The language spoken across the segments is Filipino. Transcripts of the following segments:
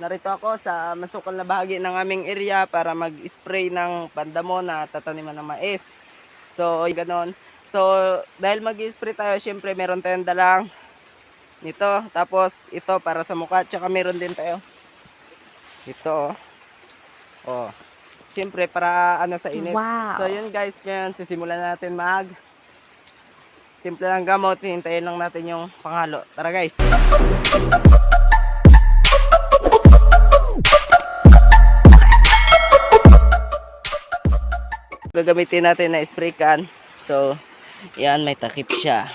narito ako sa masukal na bahagi ng aming area para mag-spray ng pandamo na tataniman ng mais. So, ganon. So, dahil mag-spray tayo, syempre meron tayong dalang nito. Tapos, ito para sa mukha. Tsaka meron din tayo. Ito. Oh. Syempre, para ano sa init. Wow. So, yun guys. Ngayon, sisimulan natin mag timpla ng gamot. Hintayin lang natin yung panghalo. Tara guys. Gagamitin natin na spray can. So, yan, may takip siya.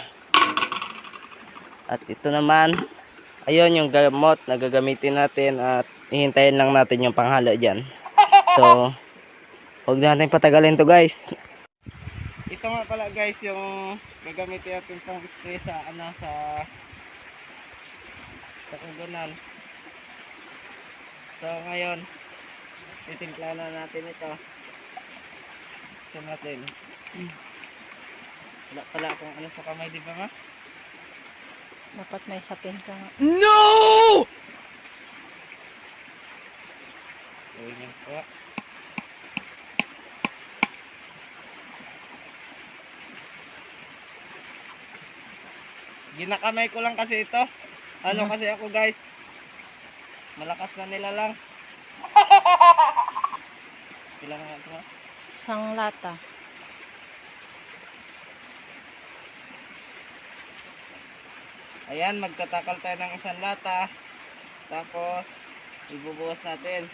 At ito naman, ayun yung gamot na gagamitin natin at hihintayin lang natin yung panghalo dyan. So, huwag natin patagalin to guys. Ito nga pala guys yung gagamitin natin pang spray sa ano sa sa kugunan. So ngayon, titimpla na natin ito. Sa natin. Wala pala akong ano sa kamay, di ba ma? Dapat may sapin ka nga. Uy, niya po. Ginakamay ko lang kasi ito. Ano Mhm. kasi ako guys. Malakas na nila lang. Ilan nga ito? Isang lata. Ayan, magtatakal tayo ng isang lata. Tapos, ibubuhos natin.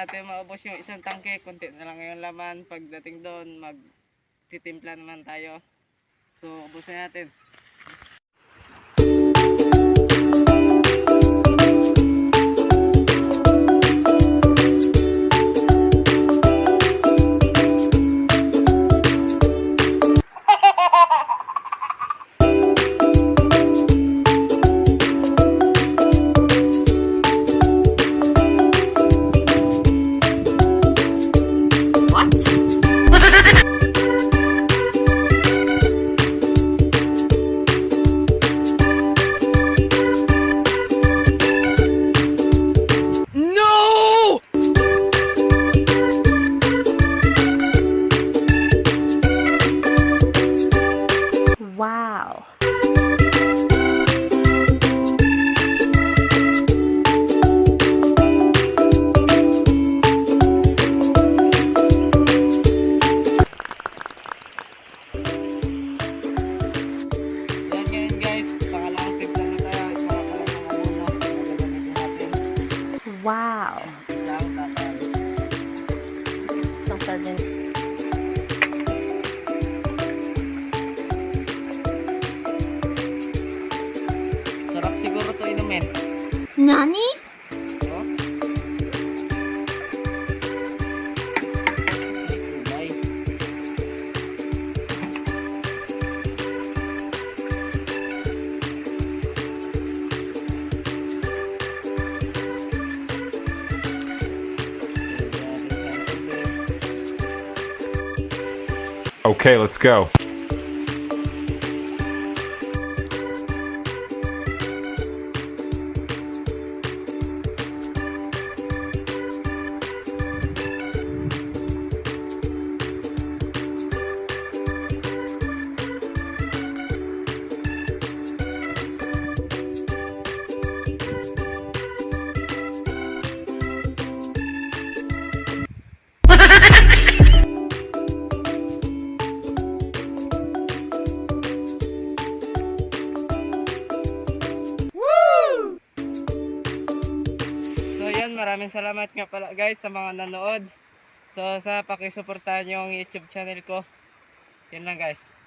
Natin maubos yung isang tangke. Kunti na lang yung laman. Pagdating doon, magtitimpla naman tayo. So, ubusin natin. Wow. Isang. Sarap siguro to inumin. Nani? Okay, let's go. Maraming salamat nga pala guys sa mga nanood. So sa pakisuportahan yung YouTube channel ko. Yun lang guys.